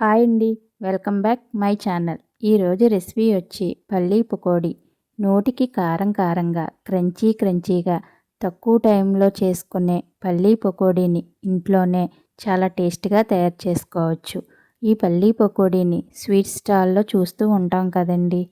Hi అండి. Welcome back my channel. ఈరోజు recipe వచ్చి పల్లీ పకోడీ. నోటికి కారం కారంగా క్రంచీ క్రంచీగా తక్కువ టైంలో చేసుకునే పల్లీ పకోడీని ఇంట్లోనే చాలా టేస్ట్గా తయారు చేసుకోవచ్చు. ఈ పల్లీ పకోడీని స్వీట్ స్టాల్లో చూస్తూ ఉంటాం కదండి.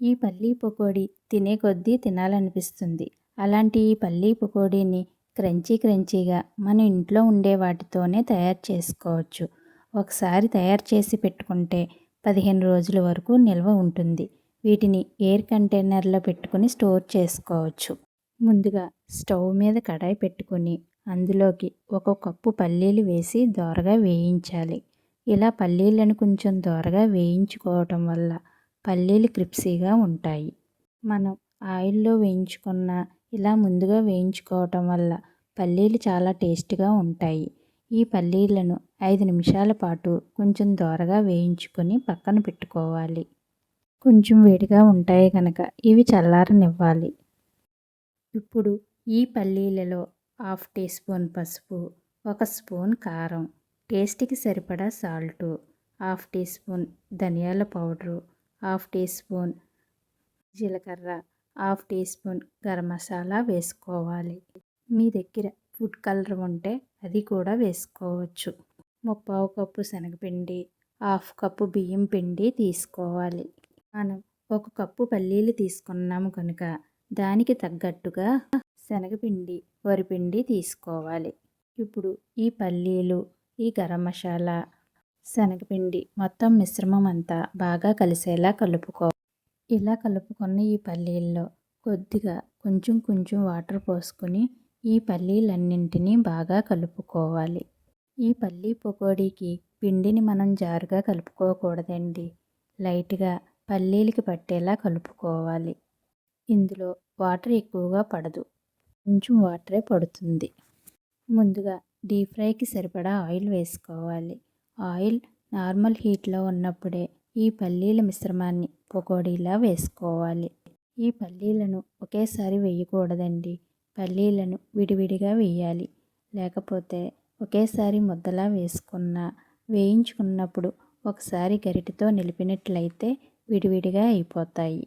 ఈ పల్లీ పకోడీ తినే కొద్దీ తినాలనిపిస్తుంది. అలాంటి ఈ పల్లీ పకోడీని క్రంచీ క్రంచీగా మన ఇంట్లో ఉండే వాటితోనే తయారు చేసుకోవచ్చు. ఒకసారి తయారు చేసి పెట్టుకుంటే పదిహేను రోజుల వరకు నిల్వ ఉంటుంది. వీటిని ఎయిర్ కంటైనర్లో పెట్టుకుని స్టోర్ చేసుకోవచ్చు. ముందుగా స్టవ్ మీద కడాయి పెట్టుకొని అందులోకి ఒక కప్పు పల్లీలు వేసి దోరగా వేయించాలి. ఇలా పల్లీలను కొంచెం దోరగా వేయించుకోవటం వల్ల పల్లీలు క్రిప్సీగా ఉంటాయి. మనం ఆయిల్లో వేయించుకున్న ఇలా ముందుగా వేయించుకోవటం వల్ల పల్లీలు చాలా టేస్ట్గా ఉంటాయి. ఈ పల్లీలను ఐదు నిమిషాల పాటు కొంచెం దోరగా వేయించుకొని పక్కన పెట్టుకోవాలి. కొంచెం వేడిగా ఉంటాయి కనుక ఇవి చల్లారనివ్వాలి. ఇప్పుడు ఈ పల్లీలలో హాఫ్ టీ స్పూన్ పసుపు ఒక స్పూన్ కారం టేస్ట్కి సరిపడా సాల్టు హాఫ్ టీ స్పూన్ ధనియాల పౌడరు హాఫ్ టీ స్పూన్ జీలకర్ర half teaspoon garam masala వేసుకోవాలి. మీ దగ్గర ఫుడ్ కలర్ ఉంటే అది కూడా వేసుకోవచ్చు. ముప్పావు కప్పు శనగపిండి హాఫ్ కప్పు బియ్యం పిండి తీసుకోవాలి. మనం ఒక కప్పు పల్లీలు తీసుకున్నాము కనుక దానికి తగ్గట్టుగా శనగపిండి వరిపిండి తీసుకోవాలి. ఇప్పుడు ఈ పల్లీలు ఈ గరం మసాలా శనగపిండి మొత్తం మిశ్రమం అంతా బాగా కలిసేలా కలుపుకో. ఇలా కలుపుకున్న ఈ పల్లీల్లో కొద్దిగా కొంచెం కొంచెం వాటర్ పోసుకొని ఈ పల్లీలన్నింటినీ బాగా కలుపుకోవాలి. ఈ పల్లీ పకోడీకి పిండిని మనం జారుగా కలుపుకోకూడదండి. లైట్గా పల్లీలకి పట్టేలా కలుపుకోవాలి. ఇందులో వాటర్ ఎక్కువగా పడదు. కొంచెం వాటరే పడుతుంది. ముందుగా డీప్ ఫ్రైకి సరిపడా ఆయిల్ వేసుకోవాలి. ఆయిల్ నార్మల్ హీట్లో ఉన్నప్పుడే ఈ పల్లీల మిశ్రమాన్ని పకోడీలా వేసుకోవాలి. ఈ పల్లీలను ఒకేసారి వేయకూడదండి. పల్లీలను విడివిడిగా వేయాలి. లేకపోతే ఒకేసారి ముద్దలా వేసుకున్న వేయించుకున్నప్పుడు ఒకసారి గరిటతో నిలిపినట్లయితే విడివిడిగా అయిపోతాయి.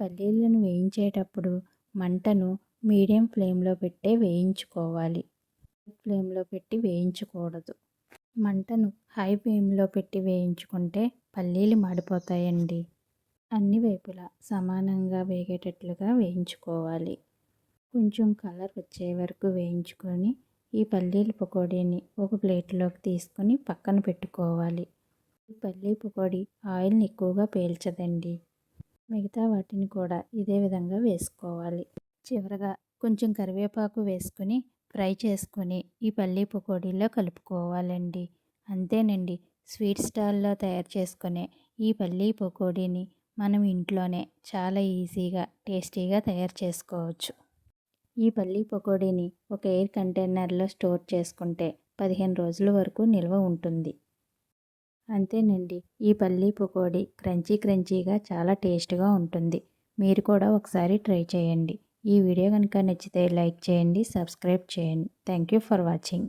పల్లీలను వేయించేటప్పుడు మంటను మీడియం ఫ్లేమ్లో పెట్టే వేయించుకోవాలి. ఫ్లేమ్లో పెట్టి వేయించకూడదు. మంటను హై ఫ్లేమ్లో పెట్టి వేయించుకుంటే పల్లీలు మాడిపోతాయండి. అన్ని వైపులా సమానంగా వేగేటట్లుగా వేయించుకోవాలి. కొంచెం కలర్ వచ్చే వరకు వేయించుకొని ఈ పల్లీల పకోడీని ఒక ప్లేట్లోకి తీసుకొని పక్కన పెట్టుకోవాలి. ఈ పల్లీ పకోడీ ఆయిల్ని ఎక్కువగా పీల్చదండి. మిగతా వాటిని కూడా ఇదే విధంగా వేసుకోవాలి. చివరగా కొంచెం కరివేపాకు వేసుకొని ఫ్రై చేసుకొని ఈ పల్లీ పకోడీలో కలుపుకోవాలండి. అంతేనండి స్వీట్ స్టాల్లో తయారు చేసుకునే ఈ పల్లీ పకోడీని మనం ఇంట్లోనే చాలా ఈజీగా టేస్టీగా తయారు చేసుకోవచ్చు. ఈ పల్లీ పకోడీని ఒక ఎయిర్ కంటైనర్లో స్టోర్ చేసుకుంటే పదిహేను రోజుల వరకు నిల్వ ఉంటుంది. అంతేనండి ఈ పల్లీ పకోడీ క్రంచీ క్రంచీగా చాలా టేస్ట్గా ఉంటుంది. మీరు కూడా ఒకసారి ట్రై చేయండి. ఈ వీడియో కనుక నచ్చితే లైక్ చేయండి సబ్స్క్రైబ్ చేయండి. Thank you for watching.